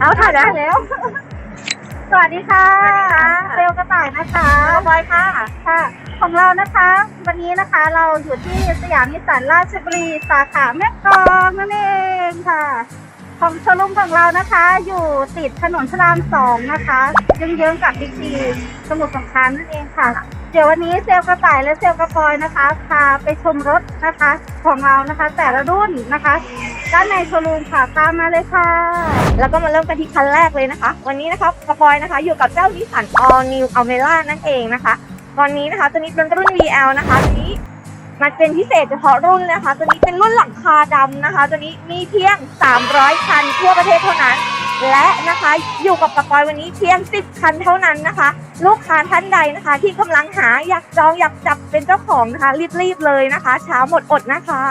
เอาถ่ายแล้วแล้ว สวัสดีค่ะสวัสดีค่ะเซลลกระต่ายนะคะบอยค่ะ ค่ะ ของเรานะคะ วันนี้นะคะเราอยู่ที่สยามนิสสันราชบุรีสาขาแม่กลองนั่นเองค่ะ ของโชว์รูมของเรานะคะ อยู่ติดถนนพระรามสองนะคะเยื้องๆกับบิ๊กซีสมุทรสงครามนั่นเองค่ะ เดี๋ยววันนี้เซลล์กระต่ายและเซลล์กระปอยนะคะพาไปชมรถนะคะของเรานะคะ แต่ละรุ่นนะคะด้านในโชว์รูมค่ะตามมาเลยค่ะ แล้วก็มาเริ่มกันที่คันแรกเลยนะคะ วันนี้นะคะกระบอยนะคะ อยู่กับเจ้านิสสัน All New Almera นั่นเองนะคะ ตอนนี้นะคะตัวนี้เป็นรุ่น VL นะคะตัวนี้มันเป็นพิเศษเฉพาะรุ่นนะคะ ตัวนี้เป็นรุ่นหลังคาดำนะคะ ตัวนี้มีเพียง 300 คันทั่วประเทศเท่านั้น และนะคะอยู่กับกระปอยวันนี้เพียง 10 คันเท่านั้นนะคะ ลูกค้าท่านใดนะคะ ที่กำลังหาอยากจองอยากจับเป็นเจ้าของนะคะรีบๆเลยนะคะ เช้าหมดอดนะคะ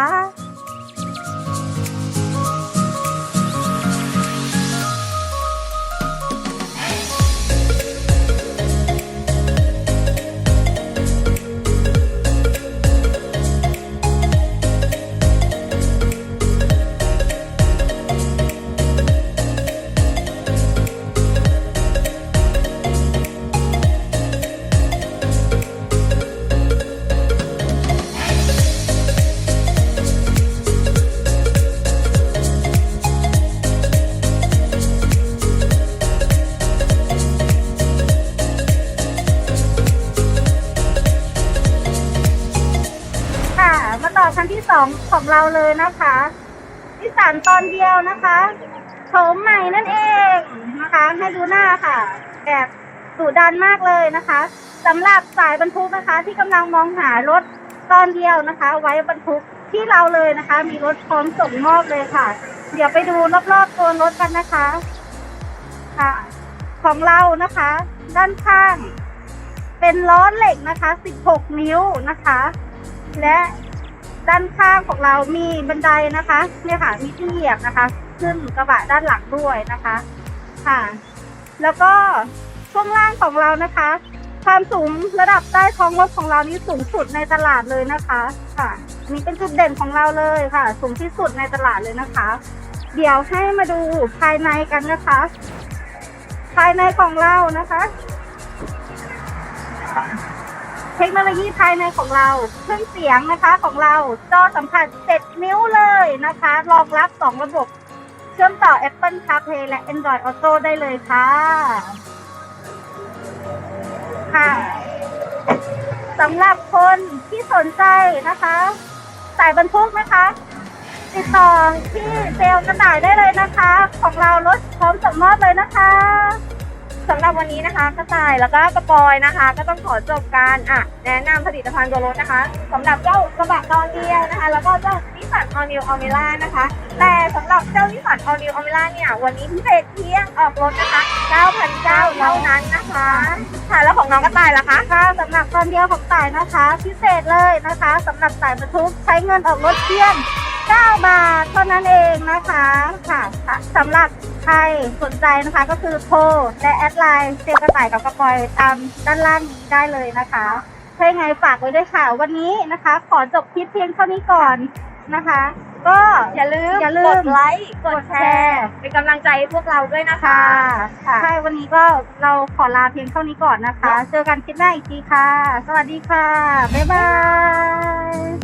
ต่อคันที่สองของเราเลยนะคะนิสสันตอนเดียวนะคะโฉมใหม่นั่นเองนะคะให้ดูหน้าค่ะแบบดุดันมากเลยนะคะสำหรับสายบรรทุกนะคะ ที่กำลังมองหารถตอนเดียวนะคะ ไว้บรรทุกที่เราเลยนะคะ มีรถพร้อมส่งมอบเลยค่ะ เดี๋ยวไปดูรอบๆตัวรถกันนะคะค่ะ ของเรานะคะ ด้านข้าง เป็นล้อเหล็กนะคะ 16 นิ้วนะคะ และ ด้านข้างของเรามีบันไดนะคะเนี่ยค่ะมีที่เหยียบนะคะ ขึ้นกระบะด้านหลังด้วยนะคะค่ะ แล้วก็ช่วงล่างของเรานะคะ ความสูงระดับใต้ท้องรถของเรานี่สูงสุดในตลาดเลยนะคะค่ะอันนี้เป็นจุดเด่นของเราเลยค่ะ สูงที่สุดในตลาดเลยนะคะ เดี๋ยวให้มาดูภายในกันนะคะ ภายในของเรานะคะ เทคโนโลยีภายในของเรา เครื่องเสียงนะคะของเราจอสัมผัส 7 นิ้วเลยนะคะ รองรับ 2 ระบบ เชื่อมต่อ Apple CarPlay และ Android Auto ได้เลยค่ะ ค่ะสำหรับคนที่สนใจนะคะสายบรรทุกนะคะ ติดต่อที่เซลล์กระต่ายได้เลยนะคะ ของเรารถพร้อมส่งมอบเลยนะคะ รับวันนี้นะคะกระต่ายแล้วก็กระปอยนะคะ ก็ต้องขอจบการอะแนะนำผลิตภัณฑ์ตัวรถนะคะสำหรับเจ้ากระบะตอนเดียวนะคะ แล้วก็เจ้านิสสันออนิวอเมล่านะคะ แต่สำหรับเจ้านิสสันออนิวอเมล่าเนี่ยวันนี้พิเศษเพียงออกรถนะคะ9,900เท่านั้นนะคะค่ะแล้วของน้องกระต่ายล่ะคะค่ะสำหรับตอนเดียวของต่ายนะคะ พิเศษเลยนะคะสำหรับสายบรรทุกใช้เงินออกรถเพียง9บาทเท่านั้นเองนะคะค่ะสำหรับ ครสนใจนะคะก็คือโทรและแอดไลน์เซลลกระต่ายกับกระปอยตามด้านล่างนี้ได้เลยนะคะถ้ายังไงฝากไว้ด้วยค่ะ วันนี้นะคะ ขอจบคลิปเพียงเท่านี้ก่อนนะคะ ก็อย่าลืมอย่าลืมกดไลค์กดแชร์เป็นกำลังใจให้พวกเราด้วยนะคะค่ะใช่วันนี้ก็เราขอลาเพียงเท่านี้ก่อนนะคะ เจอกันคลิปหน้าอีกทีค่ะ สวัสดีค่ะ บ๊ายบาย